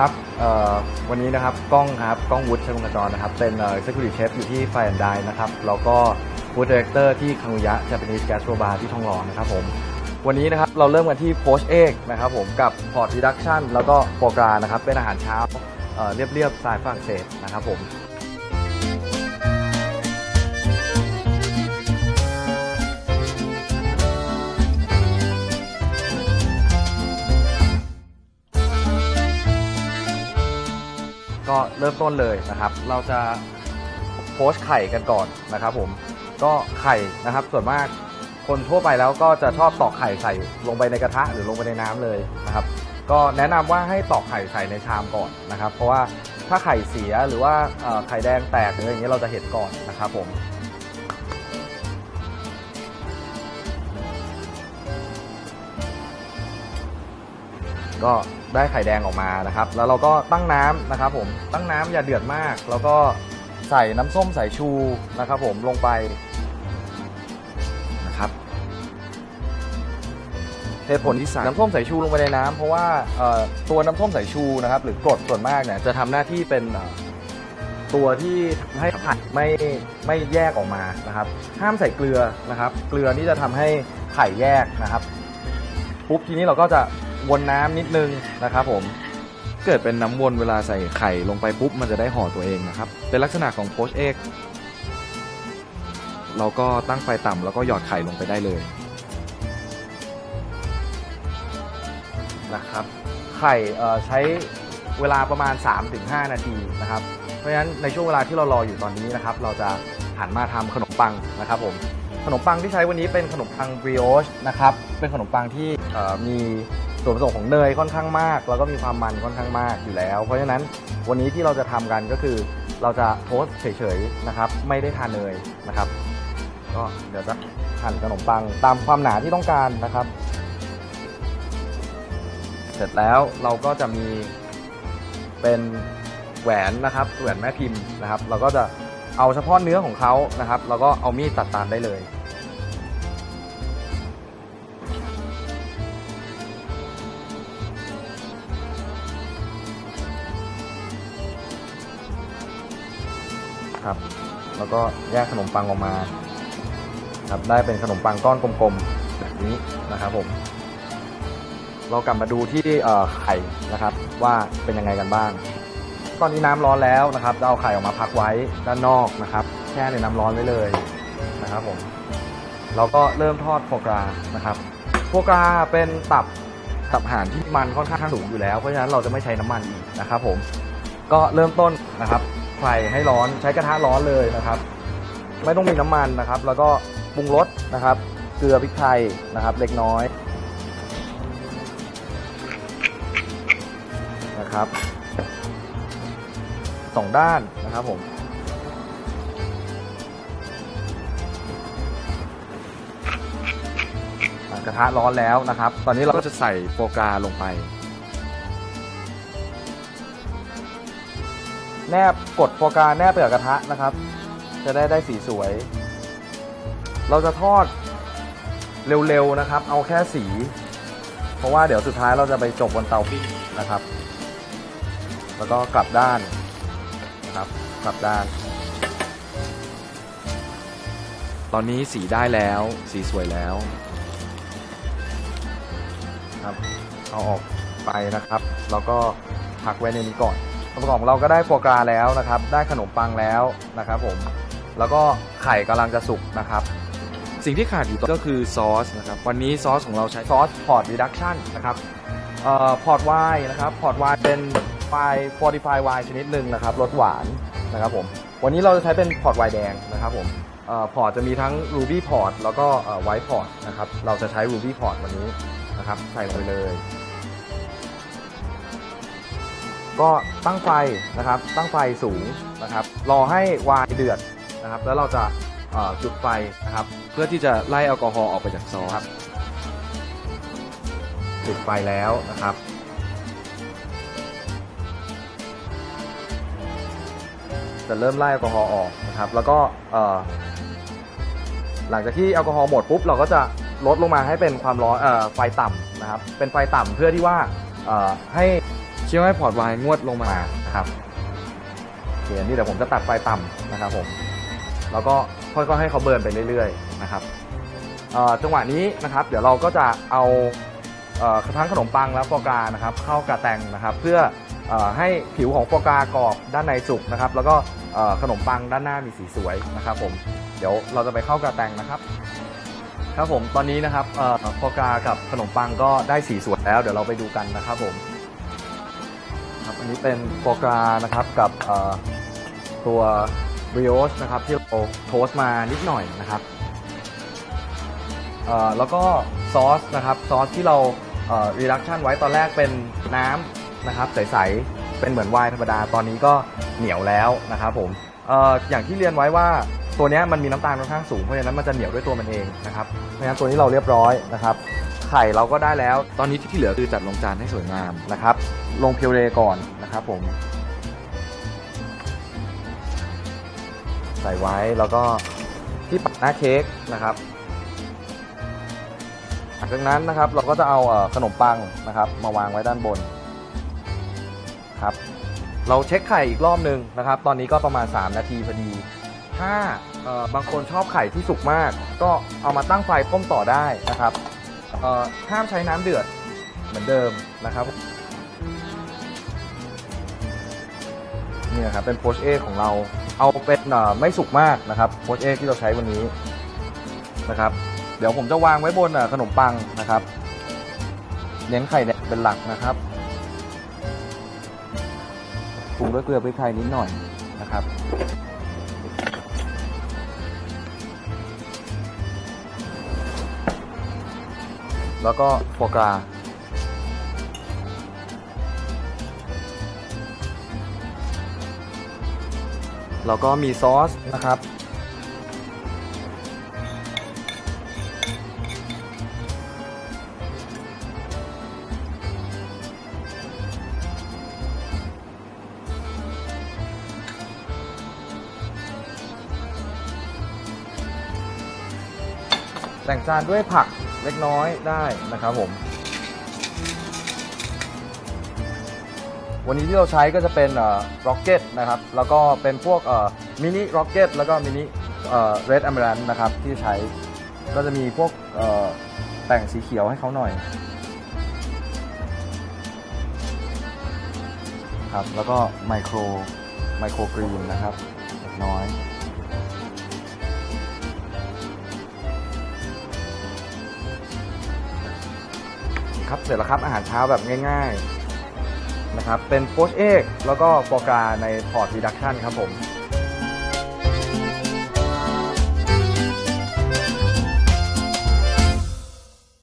วัสดีครับวันนี้นะครับกล้องครับกล้องวุฒิชกุลจรนะครับ เป็นเอ่อ executive chef อยู่ที่ไฟแอนด์ไดนะครับแล้วก็ food director ที่คังุยะ Japanese Gastro Bar ที่ทองหล่อนะครับผมวันนี้นะครับเราเริ่มกันที่โพชเอกนะครับผมกับพอร์ตดีดักชั่นแล้วก็โปรกรานะครับเป็นอาหารเช้าเอ่อเรียบๆสไตล์ฝรั่งเศสนะครับผม เริ่มต้นเลยนะครับ เราจะโพสไข่กันก่อนนะครับ ผมก็ไข่นะครับ ส่วนมากคนทั่วไปแล้วก็จะชอบตอกไข่ใส่ลงไปในกระทะหรือลงไปในน้ำเลยนะครับ ก็แนะนำว่าให้ตอกไข่ใส่ในชามก่อนนะครับ เพราะว่าถ้าไข่เสียหรือว่าไข่แดงแตกหรืออะไรอย่างเงี้ยเราจะเห็นก่อนนะครับผม ก็ได้ไข่แดงออกมานะครับ แล้วเราก็ตั้งน้ำนะครับผมตั้งน้ำอย่าเดือดมาก แล้วก็ใส่น้ำส้มสายชูนะครับ ผมลงไปนะครับเหตุผลที่ใส่น้ำส้มสายชูลงไปในน้ำเพราะว่าตัวน้ำส้มสายชูนะครับหรือกรดส่วนมากเนี่ยจะทำหน้าที่เป็นตัวที่ให้ผัดไม่ไม่แยกออกมานะครับ ห้ามใส่เกลือนะครับ เกลือนี่จะทำให้ไข่แยกนะครับ ปุ๊บทีนี้เราก็จะ วนน้ำนิดนึงนะครับผมเกิดเป็นน้ำวนเวลาใส่ไข่ลงไปปุ๊บมันจะได้ห่อตัวเองนะครับ เป็นลักษณะของโพชเอกเราก็ตั้งไฟต่ำแล้วก็หยอดไข่ลงไปได้เลยนะครับ ไข่ใช้เวลาประมาณ 3-5 นาทีนะครับ เพราะฉะนั้นในช่วงเวลาที่เรารออยู่ตอนนี้นะครับ เราจะหันมาทำขนมปังนะครับผมขนมปังที่ใช้วันนี้เป็นขนมปังบริโอชนะครับเป็นขนมปังที่มี ส่วนผสมของเนยค่อนข้างมาก แล้วก็มีความมันค่อนข้างมากอยู่แล้ว เพราะฉะนั้นวันนี้ที่เราจะทำกันก็คือเราจะโทสเฉยๆนะครับ ไม่ได้ทาเนยนะครับ ก็เดี๋ยวจะหั่นขนมปังตามความหนาที่ต้องการนะครับ เสร็จแล้วเราก็จะมีเป็นแหวนนะครับแหวนแม่พิมพ์นะครับ เราก็จะเอาเฉพาะเนื้อของเขานะครับเราก็เอามีดตัดตามได้เลย ครับ แล้วก็แยกขนมปังออกมาครับได้เป็นขนมปังก้อนกลมๆแบบนี้นะครับผมเรากลับมาดูที่ไข่นะครับ ว่าเป็นยังไงกันบ้างตอนนี้น้ำร้อนแล้วนะครับจะเอาไข่ออกมาพักไว้ด้านนอกนะครับแช่ในน้ำร้อนไว้เลยนะครับผมเราก็เริ่มทอดโฟกรานะครับโฟกราเป็นตับตับห่านที่มันค่อนข้างสูงอยู่แล้วเพราะฉะนั้นเราจะไม่ใช้น้ำมันอีกนะครับ ผมก็เริ่มต้นนะครับ ไฟให้ร้อนใช้กระทะร้อนเลยนะครับ ไม่ต้องมีน้ำมันนะครับ แล้วก็ปรุงรสนะครับ เกลือพริกไทยนะครับ เล็กน้อยนะครับสองด้านนะครับผมกระทะร้อนแล้วนะครับ ตอนนี้เราก็จะจะใส่โฟกาลงไป แนบกดโฟกาแนบไปกับกระทะนะครับ จะได้ได้สีสวย เราจะทอดเร็วๆนะครับ เอาแค่สี เพราะว่าเดี๋ยวสุดท้ายเราจะไปจบบนเตาปิ้งนะครับ แล้วก็กลับด้านนะครับ กลับด้าน ตอนนี้สีได้แล้ว สีสวยแล้วครับเอาออกไปนะครับ แล้วก็พักไว้ในนี้ก่อน ส่วนประกอบของเราก็ได้โฟกราแล้วนะครับ ได้ขนมปังแล้วนะครับผม แล้วก็ไข่กำลังจะสุกนะครับ สิ่งที่ขาดอยู่ก็คือซอสนะครับ วันนี้ซอสของเราใช้ซอสพอร์ตรีดักชันนะครับเอ่อพอร์ตไวน์นะครับพอร์ตไวน์เป็นไวน์ฟอร์ติฟายไวน์ชนิดหนึ่งนะครับรสหวานนะครับผม วันนี้เราจะใช้เป็นพอร์ตไวน์แดงนะครับผมเอ่อพอร์ตจะมีทั้ง Ruby Port แล้วก็ไวท์พอร์ตนะครับ เราจะใช้ Ruby Port วันนี้นะครับ ใส่ลงไปเลย ก็ตั้งไฟนะครับ ตั้งไฟสูงนะครับ รอให้วน์เดือดนะครับ แล้วเราจะจุดไฟนะครับ เพื่อที่จะไล่แอลกอฮอล์ออกไปจากซอสจุดไฟแล้วนะครับจะเริ่มไล่แอลกอฮอล์ออกนะครับ แล้วก็หลังจากที่แอลกอฮอล์หมดปุ๊บเราก็จะลดลงมาให้เป็นความร้อนไฟต่ำนะครับ เป็นไฟต่ำเพื่อที่ว่าให้ เชื่อมให้พอร์ตไวงวดลงมามานะครับโอเคอันนี้เดี๋ยวผมจะตัดไฟต่ำนะครับผมแล้วก็ค่อยๆให้เขาเบิร์นไปเรื่อยๆนะครับจังหวะนี้นะครับ เดี๋ยวเราก็จะเอาอทั้งขนมปังและโฟกานะครับ เข้ากระแตงนะครับ เพื่อให้ผิวของโฟกากรอบด้านในสุกนะครับ แล้วก็ขนมปังด้านหน้ามีสีสวยนะครับ ผมเดี๋ยวเราจะไปเข้ากระแตงนะครับ ครับผมตอนนี้นะครับเอ่อโฟกากับขนมปังก็ได้สีสวยแล้ว เดี๋ยวเราไปดูกันนะครับผม อันนี้เป็นโฟกรานะครับกับตัวบริโอชนะครับที่เราโทส์มานิดหน่อยนะครับแล้วก็ซอสนะครับซอสที่เรารีดักชันไว้ตอนแรกเป็นน้ำนะครับใสๆเป็นเหมือนไวน์ธรรมดาตอนนี้ก็เหนียวแล้วนะครับผมออย่างที่เรียนไว้ว่าตัวเนี้ยมันมีน้ำตาลค่อนข้างสูงเพราะฉะนั้นมันจะเหนียวด้วยตัวมันเองนะครับเพราะฉะนั้นตัวนี้เราเรียบร้อยนะครับ ไข่เราก็ได้แล้ว ตอนนี้ที่เหลือคือจัดลงจานให้สวยงามนะครับ ลงเพิวเรก่อนนะครับผม ใส่ไว้แล้วก็ที่ปัดหน้าเค้กนะครับหลังจากนั้นนะครับเราก็จะเอาขนมปังนะครับ มาวางไว้ด้านบนครับ เราเช็คไข่อีกรอบหนึ่งนะครับ ตอนนี้ก็ประมาณ 3 นาทีพอดี ถ้าเอ่อบางคนชอบไข่ที่สุกมาก ก็เอามาตั้งไฟต้มต่อได้นะครับ เอ่อห้ามใช้น้ำเดือดเหมือนเดิมนะครับนี่นะครับเป็นโพชเอของเราเอาเป็นไม่สุกมากนะครับโพชเอที่เราใช้วันนี้นะครับ เดี๋ยวผมจะวางไว้บนขนมปังนะครับ เน้นไข่แดงเป็นหลักนะครับปรุงด้วยเกลือพริกไทยนิดหน่อยนะครับ แล้วก็โฟกราแล้วก็มีซอสนะครับ แต่งจานด้วยผัก เล็กน้อยได้นะครับผม วันนี้ที่เราใช้ก็จะเป็นร็อกเก็ตนะครับ แล้วก็เป็นพวกมินิร็อกเก็ตแล้วก็มินิเรดอ m มรันนะครับที่ใช้ก็จะมีพวกเอ่อแต่งสีเขียวให้เขาหน่อยครับแล้วก็ไมโครไมโครกรีนนะครับเล็กน้อย ครับเสร็จแล้วครับอาหารเช้าแบบง่ายๆนะครับเป็นโพชเอกแล้วก็โฟกาในพอร์ตดีดักชันครับผม